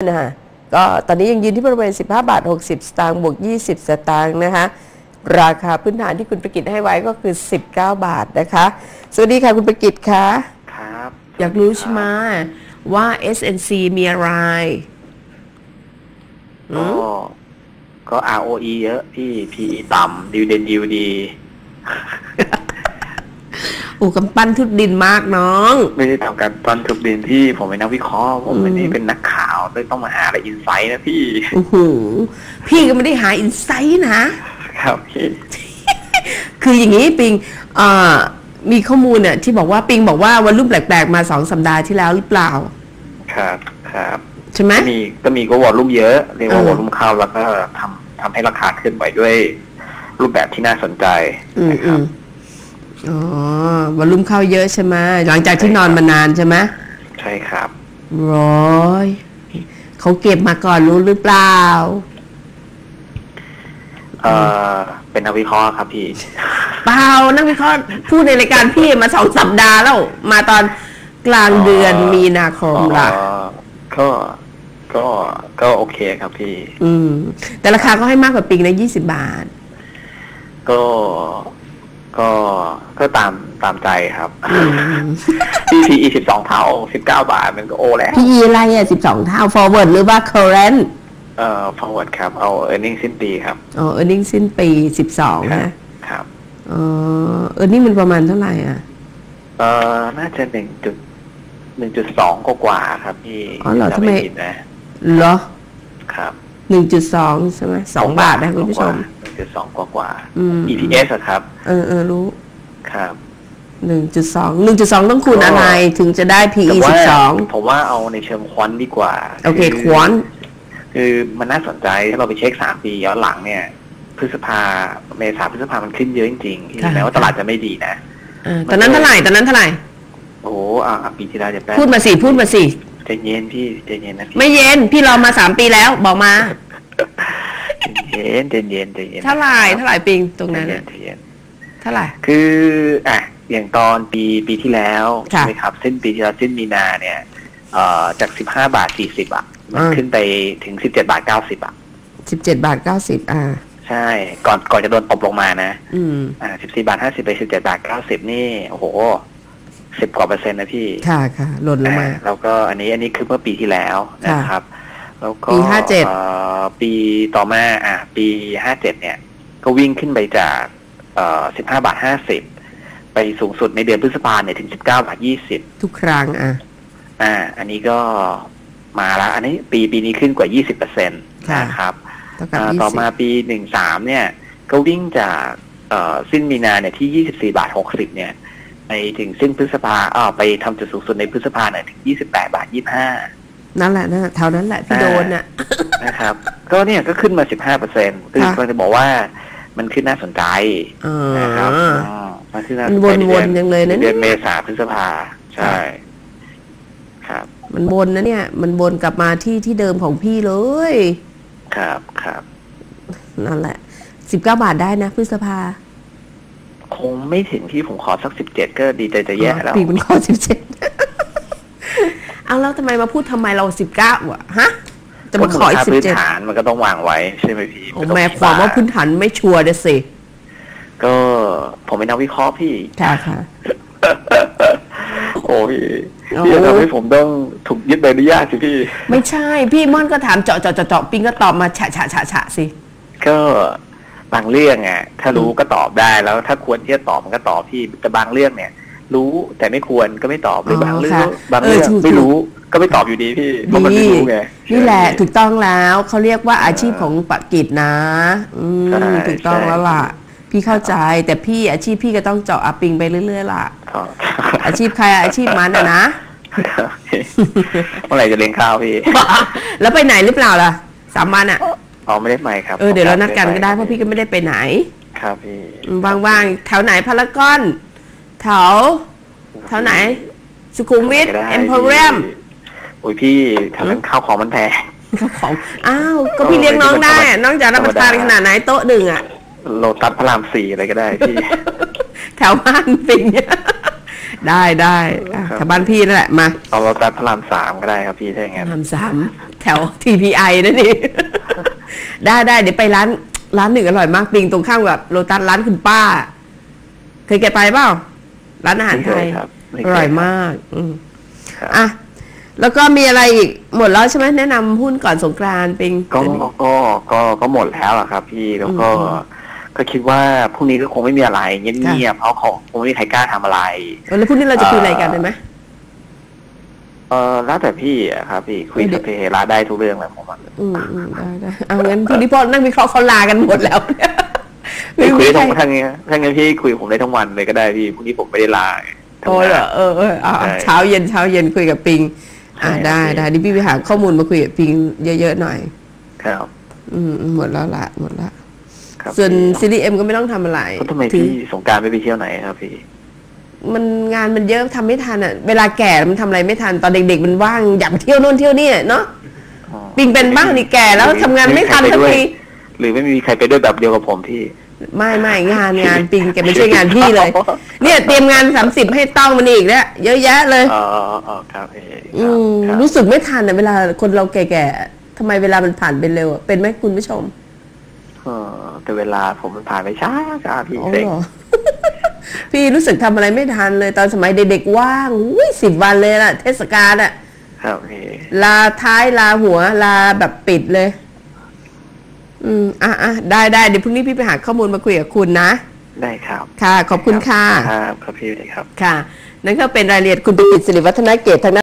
นะฮะก็ตอนนี้ยังยืนที่บริเวณ 15 บาท 60 สตางค์บวก 20 สตางค์นะคะราคาพื้นฐานที่คุณประกิตให้ไว้ก็คือ 19 บาทนะคะ สวัสดีค่ะคุณประกิตคะครับอยากรู้ใช่ไหมว่า SNC มีอะไรก็ก็ ROE เยอะพี่ PE ต่ำดิวเดนยิวดี อูกำปั้นทุดดินมากน้อง ไม่ได้ทำการตอนทุกดินที่ผมเป็นนักวิเคราะห์ผมไม่ได้เป็นนักข่าวเลยต้องมาหาอะไรอินไซต์นะพี่โอ้โหพี่ก็ไม่ได้หาอินไซต์นะครับพี่คืออย่างนี้ปิงเอ่อมีข้อมูลเนี่ยที่บอกว่าปิงบอกว่าวันรุ่มแปลกๆมาสองสัปดาห์ที่แล้วหรือเปล่า ครับครับใช่ไหมก็มีก็มีก็วอลลุ่มเยอะเรียกว่าเออวอลลุ่มเข้าแล้วก็ทำทำให้ราคาขึ้นไหวด้วยรูปแบบที่น่าสนใจอืมนะคอืรับม อ๋อวันรุ่มเข้าเยอะใช่ไหมหลังจากที่นอนมานานใช่ไหมใช่ครับร้อยเขาเก็บมาก่อนรู้หรือเปล่า เอ่อเป็นนักวิเคราะห์ครับพี่ เปล่านักวิเคราะห์พูดในรายการพี่มาสองสัปดาห์แล้ว มาตอนกลางเดือนมีนาคมล่ะอ๋อก็ก็ก็โอเคครับพี่ อืม แต่ราคาก็ให้มากกว่าปิงนะยี่สิบาท ก็ ก็ก็ตามตามใจครับอืมพี่พีสิบสองเท่าสิบเก้าบาทมันก็โอแล้ว PE อะไรอะสิบสองเท่า forward หรือว่า current เอ่อ forward ครับ เอา earning สิ้นปีครับอ๋อ earning สิ้นปีสิบสองครับนะครับอ๋อ earning มันประมาณเท่าไหร่อะ เอ่อ น่าจะหนึ่งจุดหนึ่งจุดสองกว่าๆครับพี่อ๋อเหรอจำทำไมผิดนะเหรอครับ หนึ่งจุดสองใช่ไหมสองบาทนะคุณผู้ชมหนึ่งจุดสองกว่าอืมๆ EPS อะครับ เออเออรู้ ครับหนึ่งจุดสองหนึ่งจุดสองต้องคูณอะไรถึงจะได้แต่ PE ว่าสิบสองผมว่าเอาในเชิงควอนดีกว่า โอเคควอนคือมันน่าสนใจถ้าเราไปเช็คสามปีย้อนหลังเนี่ย พฤษภาเมษาพฤษภามันขึ้นเยอะจริงๆถึงแม้ว่าตลาดจะไม่ดีนะอ่าตอนนั้นเท่าไหร่ตอนนั้นเท่าไหร่โอ้โหอะปีที่แล้วจะแป๊บพูดมาสิพูดมาสิใจเย็นพี่ใจเย็นนะพี่ไม่เย็นพี่รอมาสามปีแล้วบอกมาใจเย็นใจเย็นใจเย็นเท่าไหร่เท่าไหร่ปิงตรงใจนั้นเย็น่ะนใจเย็นเท่าไหร่คืออะอย่างตอนปีปีที่แล้วค่ะใช่ไหมครับสิ้นปีที่แล้วสิ้นมีนาเนี่ยเอ่อจากสิบห้าบาทสี่สิบอะมันอ่าขึ้นไปถึงสิบเจ็ดบาทเก้าสิบอะสิบเจ็ดบาทเก้าสิบอ่าใช่ ก่อนก่อนจะโดนตบลงมานะ อืมอ่าสิบสี่บาทห้าสิบไปสิบเจ็ดบาทเก้าสิบนี่โอ้โหสิบกว่าเปอร์เซ็นต์นะพี่ ค่ะค่ะหล่นลงมาอ่าแล้วก็อันนี้อันนี้คือเมื่อปีที่แล้วนะครับ แล้วก็ปี57เอ่อปีต่อมาอะปีห้าเจ็ดเนี่ย ก็วิ่งขึ้นไปจากเอ่อสิบห้าบาทห้าสิบไปสูงสุดในเดือนพฤษภาเนี่ยถึงสิบเก้าบาทยี่สิบทุกครั้งอะอ่า อันนี้ก็มาแล้ว อันนี้ปีปีนี้ขึ้นกว่ายี่สิบเปอร์เซ็นต์ค่ะนะครับเท่ากับอ่ายี่ต่อสิบมาปีหนึ่งสามเนี่ย ก็วิ่งจากเอ่อสิ้นมีนาเนี่ยที่ยี่สิบสี่บาทหกสิบเนี่ย ไปถึงสิ้นพฤษภาอ่าไปทำจุดสูงสุดในพฤษภาเนี่ยถึงยี่สิบแปดบาทยี่ห้า นั่นแหละนะเท่านั้นแหละที่อ่าโดนน่ะนะครับ ก็เนี่ยก็ขึ้นมาสิบห้าเปอร์เซ็นต์คือค่ะกำลังจะบอกว่ามันขึ้นน่าสนใจเออนะครับอืมมันขึ้นน่าสมันนใจวนๆยังเลยนะเดืเนี่อยนเมษาพฤษภาใช่ ครับ มันวนนะเนี่ย มันวนกลับมาที่ที่เดิมของพี่เลย ครับครับนั่นแหละสิบเก้าบาทได้นะพฤษภา คงไม่ถึงที่ผมขอสักสิบเจ็ดก็ดีใจจะแย่แล้วปีมันข้อสิบเจ็ด เอาแล้วทำไมมาพูดทำไมเราสิบเก้าอะฮะจะมาขออีกมูลค่สิบพื้นเจ็ดฐานมันก็ต้องวางไว้ใช่ไหมพี่โอ้นต้องแม่ความว่าพื้นฐานไม่ชัวร์เด้อสิ ก็ผมเป็นนักวิเคราะห์พี่ค่ะค่ะโอ้พี่โอ้พี่จะทำให้ผมต้องถูกยึดใบอนุญาตสิพี่ ไม่ใช่ พี่ม่อนก็ถามเจาะเจาะเจาะเจาะปิงก็ตอบมาฉะฉะฉะฉะสิ ก็บางเรื่องอะถ้ารู้ก็ตอบได้แล้ว ถ้าควรที่จะตอบมันก็ตอบพี่แต่บางเรื่องเนี่ย รู้แต่ไม่ควรก็ไม่ตอบหรืออ๋อบางเรื่องค่ะบางเรื่องเออถูกไม่รู้ก็ไม่ตอบอยู่ดีพี่เพราะมันไม่รู้ไงนี่แหละถูกต้องแล้วเขาเรียกว่าอาชีพของปกิจนะ อืมใช่ถูกต้องใช่แล้วล่ะ พี่เข้าใจแต่พี่อาชีพพี่ก็ต้องเจาะอัปปิงไปเรื่อยๆล่ะครับอาชีพใครอาชีพมันอะนะเมื่อไหร่จะเลี้ยงข้าวพี่แล้วไปไหนหรือเปล่าล่ะสามวันอะอ๋อไม่ได้ไปครับเออเดี๋ยวเรานัดกันก็ได้เพราะพี่ก็ไม่ได้ไปไหน ครับพี่ว่างๆแถวไหนพารากอน แถวแถวไหน สุขุมวิทก็ได้เอ็มพอเรียมพี่โอ้ยพี่แถวนั้นข้าวของมันแพงเขาของอ้าวก็พี่เลี้ยงน้องได้อะน้องจะรับประทานขนาดไหนโต๊ะหนึ่งอะโลตัสพระรามสี่อะไรก็ได้พี่ แถวบ้านปิงเนี่ยได้ได้อะครับ แถวบ้านพี่นั่นแหละมาเอารถตัดพระรามสามก็ได้ครับพี่ถ้าอย่างนั้นทำสามแถว TPI นั่นนี่ได้ได้เดี๋ยวไปร้านร้านหนึ่งอร่อยมากปิงตรงข้ามกับโลตัสร้านคุณป้า เคยแกไปเปล่า ร้านอาหารไทยม่เคครับไเคอร่อยมาก อืมครับอะแล้วก็มีอะไรอีกหมดแล้วใช่ไหมแนะนำหุ้นก่อนสงกรานต์ปิงก็ก็ก็ก็หมดแล้วอะครับ พี่แล้วก็อืมก็คิดว่าพรุ่งนี้ก็คงไม่มีอะไรเงียบๆเพราะของคงไม่มีใครกล้าทำอะไรเออแล้วพรุ่งนี้เราจะคุยอะไรกันได้ไหมเออแล้วแต่พี่อะครับ พี่คุยเดี๋สยวพเฮระได้ทุกเรื่องแหละผมอะอืมอืมได้ได้เอางั้นพรุ่งนี้พอนั่งวิเคราะห์เขาลากันหมดแล้ว พี่คุยได้ทั้งใครทั้งนี้ถ้างั้นพี่คุยกับผมได้ทั้งวันเลยก็ได้พี่พรุ่งนี้ผมไม่ได้ลาทำโอ้งานเหรอเออเออเอาเอาใช่เช้าเย็นเช้าเย็นคุยกับปิง อ่าใช่ได้ครับได้ดิพี่ไปหาข้อมูลมาคุยกับปิงเยอะๆหน่อย ครับ อืมอืมหมดแล้วละหมดละครับส่วนพี่ซีรีส์เอ็มก็ไม่ต้องทำอะไรแล้วทำไมถือพี่สงกรารไม่ไปเที่ยวไหนครับพี่มันงานมันเยอะทำไม่ทันอะ เวลาแก่มันทำอะไรไม่ทันตอนเด็ก ๆ มันว่างอยากไปเที่ยวโน่นเที่ยวนี่อะเนาะอ๋อปิงเป็นบ้างนี่แก่แล้วทำงานไม่ทันใครสักปด้วยทีหรือไม่มีใครไปด้วยแบบเดียวกับผมพี่ ไม่ไม่งานงานปิงแกไม่ใช่งานพี่เลย เนี่ยเตรียมงานสามสิบให้ต้องมันอีกแล้วเยอะแยะเลยอ๋ออ๋อครับพี่อืมครับรู้สึกไม่ทันอะเวลาคนเราแก่ๆทำไมเวลามันผ่านไปเร็วอะเป็นไหมคุณผู้ชมเออแต่เวลาผมมันผ่านไปช้าช้าพี่อ๋อเซ็งเหรอพี่รู้สึกทำอะไรไม่ทันเลยตอนสมัยเด็กๆว่างสิบวันเลยล่ะ เทศกาลอะครับพี่ลาท้ายลาหัวลาแบบปิดเลย อืมอะอะได้ได้เดี๋ยวพรุ่งนี้พี่ไปหาข้อมูลมาคุยกับคุณนะ ได้ครับ ค่ะ ขอบคุณค่ะ ครับครับพี่ครับ ค่ะ นั่นก็เป็นรายละเอียดคุณประกิตสิริวัฒนเกตทาง